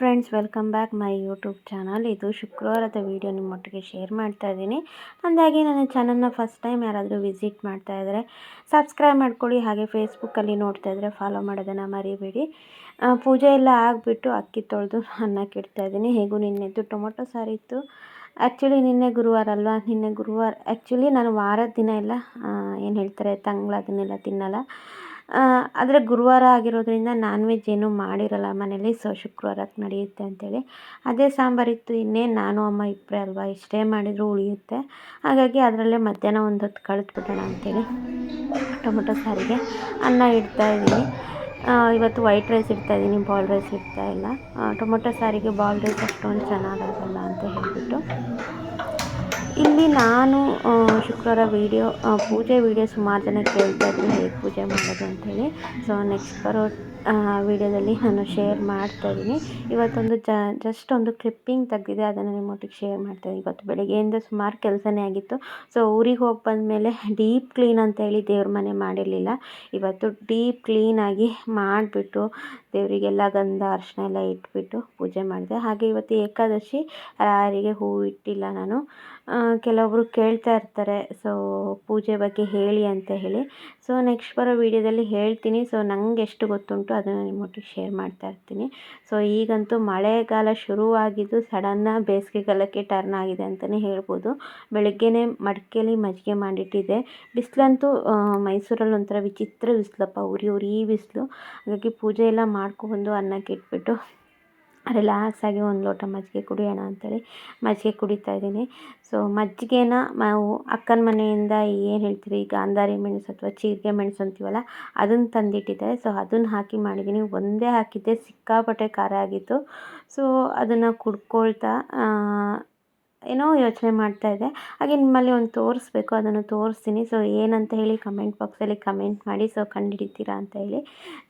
Friends welcome back my YouTube channel ಇದು ಶುಕ್ರವಾರದ video ನಿಮ್ಮೊಟ್ಟಿಗೆ share ಮಾಡ್ತಾ ಇದ್ದೀನಿ. ಅಂದಾಗಿ ನನ್ನ ಚಾನಲ್ನ ಫಸ್ಟ್ ಟೈಮ್ ಯಾರಾದರೂ ವಿಸಿಟ್ ಮಾಡ್ತಾ ಇದ್ದರೆ ಸಬ್ಸ್ಕ್ರೈಬ್ ಮಾಡ್ಕೊಳ್ಳಿ. ಹಾಗೆ ಫೇಸ್ಬುಕ್ಕಲ್ಲಿ ನೋಡ್ತಾ ಇದ್ದರೆ ಫಾಲೋ ಮಾಡೋದನ್ನು ಮರಿಬೇಡಿ. ಪೂಜೆ ಎಲ್ಲ ಆಗಿಬಿಟ್ಟು ಅಕ್ಕಿ ತೊಳೆದು ಅನ್ನಕ್ಕೆ ಇಡ್ತಾ ಇದ್ದೀನಿ. ಹೇಗೂ ನಿನ್ನೆದ್ದು ಟೊಮೊಟೊ ಸಾರು ಇತ್ತು. ಆ್ಯಕ್ಚುಲಿ ನಿನ್ನೆ ಗುರುವಾರ ಅಲ್ವಾ? ನಿನ್ನೆ ಗುರುವಾರ ಆ್ಯಕ್ಚುಲಿ ನಾನು ವಾರದ ದಿನ ಎಲ್ಲ ಏನು ಹೇಳ್ತಾರೆ, ತಂಗ್ಳು ಅದನ್ನೆಲ್ಲ ತಿನ್ನಲ್ಲ. ಆದರೆ ಗುರುವಾರ ಆಗಿರೋದ್ರಿಂದ ನಾನ್ ವೆಜ್ ಏನೂ ಮಾಡಿರಲ್ಲ. ಮನೇಲಿ ಸೊ, ಶುಕ್ರವಾರಕ್ಕೆ ನಡೆಯುತ್ತೆ ಅಂತೇಳಿ. ಅದೇ ಸಾಂಬಾರಿತ್ತು ಇನ್ನೇನು ನಾನು, ಅಮ್ಮ ಇಬ್ಬರೇ ಅಲ್ವಾ? ಇಷ್ಟೇ ಮಾಡಿದರೂ ಉಳಿಯುತ್ತೆ. ಹಾಗಾಗಿ ಅದರಲ್ಲೇ ಮಧ್ಯಾಹ್ನ ಒಂದು ಹೊತ್ತು ಕಳೆದ್ಬಿಡೋಣ ಅಂತೇಳಿ ಟೊಮೊಟೊ ಸಾರಿಗೆ ಅನ್ನ ಇಡ್ತಾ ಇದ್ದೀನಿ. ಇವತ್ತು ವೈಟ್ ರೈಸ್ ಇಡ್ತಾ ಇದ್ದೀನಿ ಬಾಲ್ ರೈಸ್ ಇಡ್ತಾ ಇಲ್ಲ. ಟೊಮೊಟೊ ಸಾರಿಗೆ ಬಾಲ್ ರೈಸ್ ಅಷ್ಟೊಂದು ಚೆನ್ನಾಗಾಗಲ್ಲ ಅಂತ ಹೇಳಿಬಿಟ್ಟು. ಇಲ್ಲಿ ನಾನು ಶುಕ್ರವಾರ ವೀಡಿಯೋ ಪೂಜೆ ವೀಡಿಯೋ ಸುಮಾರು ಜನ ಕೇಳ್ತಾ ಇದ್ರು, ಹೇಗೆ ಪೂಜೆ ಮಾಡೋದು ಅಂತೇಳಿ. ಸೊ ನೆಕ್ಸ್ಟ್ ಬರೋ ವೀಡಿಯೋದಲ್ಲಿ ನಾನು ಶೇರ್ ಮಾಡ್ತಾ ಇದ್ದೀನಿ. ಇವತ್ತೊಂದು ಜ ಜಸ್ಟ್ ಒಂದು ಕ್ಲಿಪ್ಪಿಂಗ್ ತೆಗೆದಿದೆ, ಅದನ್ನು ನಿಮ್ಮೊಟ್ಟಿಗೆ ಶೇರ್ ಮಾಡ್ತಾ ಇದ್ದೀನಿ. ಇವತ್ತು ಬೆಳಗ್ಗೆಯಿಂದ ಸುಮಾರು ಕೆಲಸನೇ ಆಗಿತ್ತು. ಸೊ ಊರಿಗೆ ಹೋಗಿ ಬಂದಮೇಲೆ ಡೀಪ್ ಕ್ಲೀನ್ ಅಂತೇಳಿ ದೇವ್ರ ಮನೆ ಮಾಡಿರಲಿಲ್ಲ. ಇವತ್ತು ಡೀಪ್ ಕ್ಲೀನಾಗಿ ಮಾಡಿಬಿಟ್ಟು, ದೇವರಿಗೆಲ್ಲ ಗಂಧ, ಅರ್ಶನ ಎಲ್ಲ ಇಟ್ಬಿಟ್ಟು ಪೂಜೆ ಮಾಡಿದೆ. ಹಾಗೆ ಇವತ್ತು ಏಕಾದಶಿ ರಾರಿಗೆ ಹೂವು ಇಟ್ಟಿಲ್ಲ ನಾನು. ಕೆಲವೊಬ್ಬರು ಕೇಳ್ತಾ ಇರ್ತಾರೆ, ಸೊ, ಪೂಜೆ ಬಗ್ಗೆ ಹೇಳಿ ಅಂತ ಹೇಳಿ. ಸೊ, ನೆಕ್ಸ್ಟ್ ಬರೋ ವೀಡಿಯೋದಲ್ಲಿ ಹೇಳ್ತೀನಿ. ಸೊ ನನಗೆ ಎಷ್ಟು ಗೊತ್ತುಂಟು ಅದನ್ನು ನಿಮ್ಮೊಟ್ಟಿಗೆ ಶೇರ್ ಮಾಡ್ತಾ ಇರ್ತೀನಿ. ಸೊ, ಈಗಂತೂ ಮಳೆಗಾಲ ಶುರುವಾಗಿದ್ದು ಸಡನ್ನ ಬೇಸಿಗೆಗಾಲಕ್ಕೆ ಟರ್ನ್ ಆಗಿದೆ ಅಂತಲೇ ಹೇಳ್ಬೋದು. ಬೆಳಗ್ಗೆನೇ ಮಡಿಕೆಯಲ್ಲಿ ಮಜ್ಜಿಗೆ ಮಾಡಿಟ್ಟಿದೆ ಬಿಸಿಲಂತೂ ಮೈಸೂರಲ್ಲಿ ಒಂಥರ ವಿಚಿತ್ರ ಬಿಸಿಲಪ್ಪ, ಉರಿ ಉರಿ ಬಿಸಿಲು. ಹಾಗಾಗಿ ಪೂಜೆ ಎಲ್ಲ ಮಾಡ್ಕೊಬಂದು ಅನ್ನಕ್ಕೆ ಇಟ್ಬಿಟ್ಟು ರಿಲ್ಯಾಕ್ಸ್ ಆಗಿ ಒಂದು ಲೋಟ ಮಜ್ಜಿಗೆ ಕುಡಿಯೋಣ ಅಂತೇಳಿ ಮಜ್ಜಿಗೆ ಕುಡಿತಾ ಇದ್ದೀನಿ. ಸೊ ಮಜ್ಜಿಗೆನ ನಾವು ಅಕ್ಕನ ಮನೆಯಿಂದ ಏನು ಹೇಳ್ತೀರಿ? ಗಾಂಧಾರಿ ಮೆಣಸು ಅಥವಾ ಚೀರಿಗೆ ಮೆಣಸು ಅಂತೀವಲ್ಲ, ಅದನ್ನು ತಂದಿಟ್ಟಿದ್ದೆ ಸೊ ಅದನ್ನು ಹಾಕಿ ಮಾಡಿದ್ದೀನಿ. ಒಂದೇ ಹಾಕಿದ್ದೆ, ಸಿಕ್ಕಾಪಟ್ಟೆ ಖಾರ ಆಗಿತ್ತು. ಸೊ ಅದನ್ನು ಕುಡ್ಕೊಳ್ತಾ ಏನೋ ಯೋಚನೆ ಮಾಡ್ತಾ ಇದೆ ಹಾಗೆ ನಿಮ್ಮಲ್ಲಿ ಒಂದು ತೋರಿಸ್ಬೇಕು, ಅದನ್ನು ತೋರಿಸ್ತೀನಿ. ಸೊ ಏನಂತ ಹೇಳಿ ಕಮೆಂಟ್ ಬಾಕ್ಸಲ್ಲಿ ಕಮೆಂಟ್ ಮಾಡಿ. ಸೊ ಕಂಡುಹಿಡಿತೀರಾ ಅಂತ ಹೇಳಿ.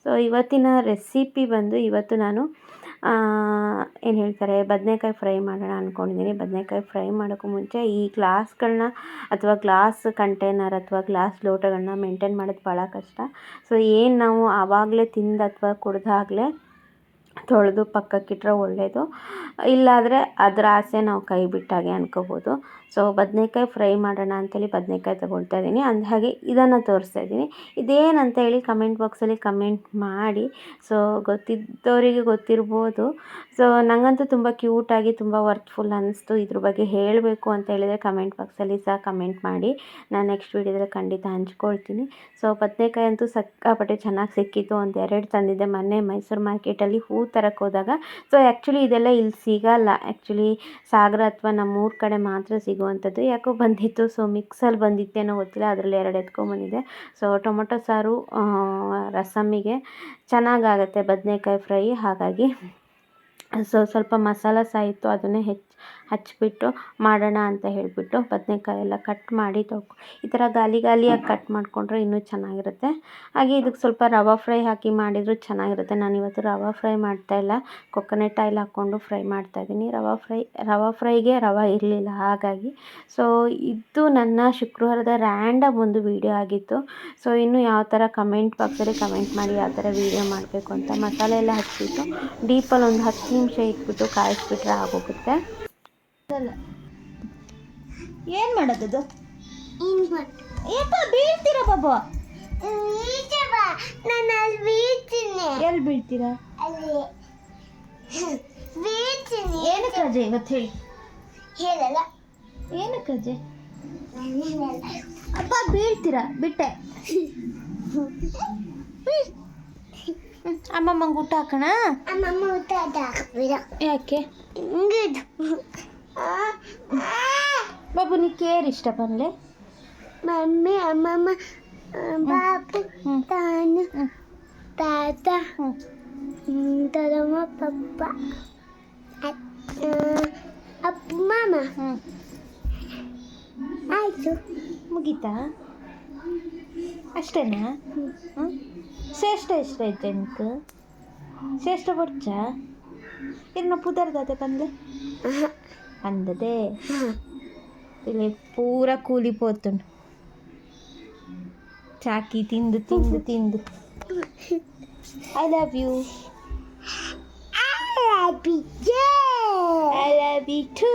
ಸೊ ಇವತ್ತಿನ ರೆಸಿಪಿ ಬಂದು ಇವತ್ತು ನಾನು ಏನು ಹೇಳ್ತಾರೆ, ಬದನೇಕಾಯಿ ಫ್ರೈ ಮಾಡೋಣ ಅಂದ್ಕೊಂಡಿದ್ದೀನಿ ಬದನೇಕಾಯಿ ಫ್ರೈ ಮಾಡೋಕ್ಕೂ ಮುಂಚೆ ಈ ಗ್ಲಾಸ್ಗಳನ್ನ ಅಥವಾ ಗ್ಲಾಸ್ ಕಂಟೈನರ್ ಅಥವಾ ಗ್ಲಾಸ್ ಲೋಟಗಳನ್ನ ಮೇಂಟೈನ್ ಮಾಡೋದು ಭಾಳ ಕಷ್ಟ. ಸೊ, ಏನು ನಾವು ಆವಾಗಲೇ ತಿಂದು ಅಥವಾ ಕುಡ್ದಾಗಲೇ ತೊಳೆದು ಪಕ್ಕಕ್ಕಿಟ್ಟರೆ ಒಳ್ಳೆಯದು ಇಲ್ಲಾದರೆ ಅದರ ಆಸೆ ನಾವು ಕೈ ಬಿಟ್ಟಾಗೆ ಅನ್ಕೋಬೋದು. ಸೊ ಬದನೇಕಾಯಿ ಫ್ರೈ ಮಾಡೋಣ ಅಂತೇಳಿ ಬದನೇಕಾಯಿ ತೊಗೊಳ್ತಾ ಇದ್ದೀನಿ. ಅಂದ ಹಾಗೆ ಇದನ್ನು ತೋರಿಸ್ತಾ ಇದ್ದೀನಿ. ಇದೇನಂತ ಹೇಳಿ ಕಮೆಂಟ್ ಬಾಕ್ಸಲ್ಲಿ ಕಮೆಂಟ್ ಮಾಡಿ. ಸೊ ಗೊತ್ತಿದ್ದವರಿಗೆ ಗೊತ್ತಿರ್ಬೋದು. ಸೊ ನನಗಂತೂ ತುಂಬ ಕ್ಯೂಟಾಗಿ ತುಂಬ ವರ್ತ್ಫುಲ್ ಅನ್ನಿಸ್ತು ಇದ್ರ ಬಗ್ಗೆ ಹೇಳಬೇಕು ಅಂತ ಹೇಳಿದರೆ ಕಮೆಂಟ್ ಬಾಕ್ಸಲ್ಲಿ ಸಹ ಕಮೆಂಟ್ ಮಾಡಿ. ನಾನು ನೆಕ್ಸ್ಟ್ ವೀಡಿಯೋದಲ್ಲಿ ಖಂಡಿತ ಹಂಚ್ಕೊಳ್ತೀನಿ. ಸೊ ಬದನೇಕಾಯಿ ಅಂತೂ ಸಕ್ಕಾಪಟ್ಟೆ ಚೆನ್ನಾಗಿ ಸಿಕ್ಕಿತ್ತು. ಒಂದು ಎರಡು ತಂದಿದ್ದೆ ಮೊನ್ನೆ ಮೈಸೂರು ಮಾರ್ಕೆಟಲ್ಲಿ ಹೂ ತರಕ್ಕೆ ಹೋದಾಗ. ಸೊ ಆ್ಯಕ್ಚುಲಿ ಇದೆಲ್ಲ ಇಲ್ಲಿ ಸಿಗಲ್ಲ. ಆ್ಯಕ್ಚುಲಿ ಸಾಗರ ಅಥವಾ ನಮ್ಮೂರ ಕಡೆ ಮಾತ್ರ ಸಿಗುವಂಥದ್ದು. ಯಾಕೋ ಬಂದಿತ್ತು. ಸೊ ಮಿಕ್ಸಲ್ಲಿ ಬಂದಿತ್ತೇನೋ ಗೊತ್ತಿಲ್ಲ. ಅದರಲ್ಲಿ ಎರಡು ಎತ್ಕೊಂಬಂದಿದೆ ಸೊ ಟೊಮೊಟೊ ಸಾರು ರಸಮ್ಮಿಗೆ ಚೆನ್ನಾಗಾಗತ್ತೆ. ಬದನೆಕಾಯಿ ಫ್ರೈ. ಹಾಗಾಗಿ ಸೊ ಸ್ವಲ್ಪ ಮಸಾಲ ಸಾಯಿತು, ಅದನ್ನೇ ಹೆಚ್ಚಿ ಹಚ್ಚಿಬಿಟ್ಟು ಮಾಡೋಣ ಅಂತ ಹೇಳಿಬಿಟ್ಟು ಬದನೆಕಾಯಿ ಎಲ್ಲ ಕಟ್ ಮಾಡಿ ತೊಗೊ ಈ ಥರ ಗಾಲಿ ಗಾಲಿಯಾಗಿ ಕಟ್ ಮಾಡಿಕೊಂಡ್ರೆ ಇನ್ನೂ ಚೆನ್ನಾಗಿರುತ್ತೆ. ಹಾಗೆ ಇದಕ್ಕೆ ಸ್ವಲ್ಪ ರವೆ ಫ್ರೈ ಹಾಕಿ ಮಾಡಿದರೂ ಚೆನ್ನಾಗಿರುತ್ತೆ. ನಾನು ಇವತ್ತು ರವೆ ಫ್ರೈ ಮಾಡ್ತಾಯಿಲ್ಲ ಕೊಕೊನೆಟ್ ಆಯಿಲ್ ಹಾಕ್ಕೊಂಡು ಫ್ರೈ ಮಾಡ್ತಾಯಿದ್ದೀನಿ ರವೆ ಫ್ರೈ, ರವೆ ಫ್ರೈಗೆ ರವೆ ಇರಲಿಲ್ಲ ಹಾಗಾಗಿ. ಸೊ ಇದು ನನ್ನ ಶುಕ್ರವಾರದ ರ್ಯಾಂಡಮ್ ಒಂದು ವೀಡಿಯೋ ಆಗಿತ್ತು. ಸೊ ಇನ್ನು ಯಾವ ಥರ ಕಮೆಂಟ್ ಬಾಕ್ಸಲ್ಲಿ ಕಮೆಂಟ್ ಮಾಡಿ ಯಾವ ಥರ ವೀಡಿಯೋ ಮಾಡಬೇಕು ಅಂತ ಮಸಾಲೆ ಎಲ್ಲ ಹಚ್ಚಿಬಿಟ್ಟು ಡೀಪಲ್ಲಿ ಒಂದು ಹತ್ತು ನಿಮಿಷ ಇಟ್ಬಿಟ್ಟು ಕಾಯಿಸ್ಬಿಟ್ರೆ ಆಗೋಗುತ್ತೆ. ಏನ್ ಮಾಡೋದದು? ಬೀಳ್ತೀರ ಬಾಬಾ? ನಾನು ಅಲ್ಲಿ ಬೀಳ್ತೀನಿ. ಎಲ್ಲಿ ಬೀಳ್ತೀರಾ? ಅಲ್ಲಿ. ಬೀಳ್ತೀನಿ. ಏನಕ್ಕೆ ರಜೆ ಇವತ್ತು ಹೇಳಿ? ಹೇಳಲ್ಲ. ಏನಕ್ಕೆ ರಜೆ ಅಪ್ಪ ಬೀಳ್ತೀರಾ? ಬಿಟ್ಟೆ. ಅಮ್ಮಮ್ಮಂಗೆ ಊಟ ಹಾಕೋಣ ಅಮ್ಮಮ್ಮ ಊಟ ಹಾಕ್ಬಿಡ ಯಾಕೆ ಹಿಂಗಿದು ಬಾಬು ನೀ ಕೇರ್ ಇಷ್ಟ ಬಂದ್ಲೆ ಮಮ್ಮಿ ಅಮ್ಮಮ್ಮ ಆ, ಬಾಪು ಹ್ಮ್. ತಾನು ಹ್ಮ್. ತಾತ ಹ್ಞೂ ಹ್ಮ್, ದೊಡ್ಡಮ್ಮ ಪಪ್ಪ ಅತ್- ಆ, ಅಪ್ಪ ಮಾಮ ಹ್ಞೂ ಆಯ್ತು ಮುಗೀತಾ ಅಷ್ಟೇನಾ ಹ್ಞೂ ಶ್ರೇಷ್ಠ ಇಷ್ಟ ಐತೆ ನಿನಗೆ ಶ್ರೇಷ್ಠ ಪಡ್ಚ ಇನ್ನು ಪುದರ್ದತೆ ಬಂದೆ అందదే ಇಲ್ಲಿ ಪೂರ ಕೂಲಿಪೋತುಂಡು చాకి ಚಾಕಿ ತಿಂದು ತಿಂದು ತಿಂದು I you I love you I love you too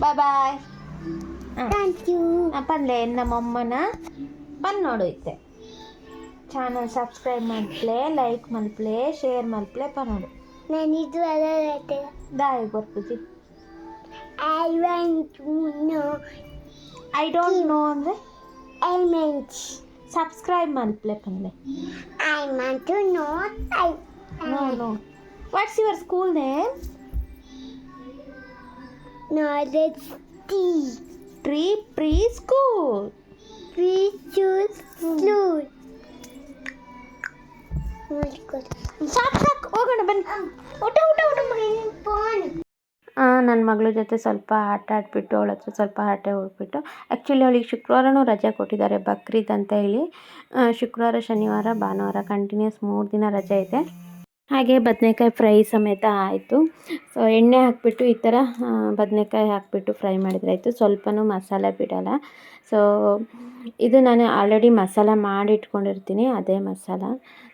bye Thank you. ಪನ್ಲೆ ನಮ್ಮಮ್ಮನ ಬಂದು ನೋಡೋಯ್ತೆ ಚಾನಲ್ ಸಬ್ಸ್ಕ್ರೈಬ್ ಮಾಡ್ಪ್ಲೆ ಲೈಕ್ ಮಲ್ಪ್ಲೆ ಶೇರ್ ಮಲ್ಪ್ಲೆ ಪನ್ನೋಡು ನಾನು ಇದು ಎಲ್ಲ ದಾಯಿ ಬರ್ತೀವಿ I want know I don't know ಅಂದರೆ? Elements. ಸಬ್ಸ್ಕ್ರೈಬ್ ಮಲ್ಪ್ಲೆ ಪನ್ಲೆ I want to know I know no. What's your school name knowledge tea. Tree pre school pre ಹೋಗೋಣ ಬನ್ನಿ. ಊಟ ಊಟ ಊಟ ನನ್ನ ಮಗಳ ಜೊತೆ ಸ್ವಲ್ಪ ಆಟ ಆಡಿಬಿಟ್ಟು ಅವಳ ಹತ್ರ ಸ್ವಲ್ಪ ಆಟ ಹೋಗ್ಬಿಟ್ಟು ಆ್ಯಕ್ಚುಲಿ ಅವಳಿಗೆ ಶುಕ್ರವಾರನೂ ರಜೆ ಕೊಟ್ಟಿದ್ದಾರೆ ಬಕ್ರೀದ್ ಅಂತ ಹೇಳಿ. ಶುಕ್ರವಾರ ಶನಿವಾರ ಭಾನುವಾರ ಕಂಟಿನ್ಯೂಸ್ ಮೂರು ದಿನ ರಜೆ ಇದೆ. ಹಾಗೆ ಬದನೆಕಾಯಿ ಫ್ರೈ ಸಮೇತ ಆಯಿತು. ಸೊ ಎಣ್ಣೆ ಹಾಕಿಬಿಟ್ಟು ಈ ಥರ ಬದನೆಕಾಯಿ ಹಾಕಿಬಿಟ್ಟು ಫ್ರೈ ಮಾಡಿದರೆ ಆಯಿತು. ಮಸಾಲೆ ಬಿಡಲ್ಲ. ಸೊ ಇದು ನಾನು ಆಲ್ರೆಡಿ ಮಸಾಲ ಮಾಡಿ ಇಟ್ಕೊಂಡಿರ್ತೀನಿ ಅದೇ ಮಸಾಲ.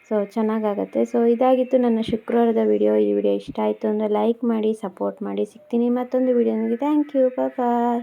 ಸೊ ಚೆನ್ನಾಗಾಗತ್ತೆ. ಸೊ ಇದಾಗಿತ್ತು ನನ್ನ ಶುಕ್ರವಾರದ ವಿಡಿಯೋ ಈ ವಿಡಿಯೋ ಇಷ್ಟ ಆಯಿತು ಅಂದರೆ ಲೈಕ್ ಮಾಡಿ ಸಪೋರ್ಟ್ ಮಾಡಿ. ಸಿಗ್ತೀನಿ ಮತ್ತೊಂದು ವಿಡಿಯೋನಿಗೆ ಥ್ಯಾಂಕ್ ಯು ಬಾಯ್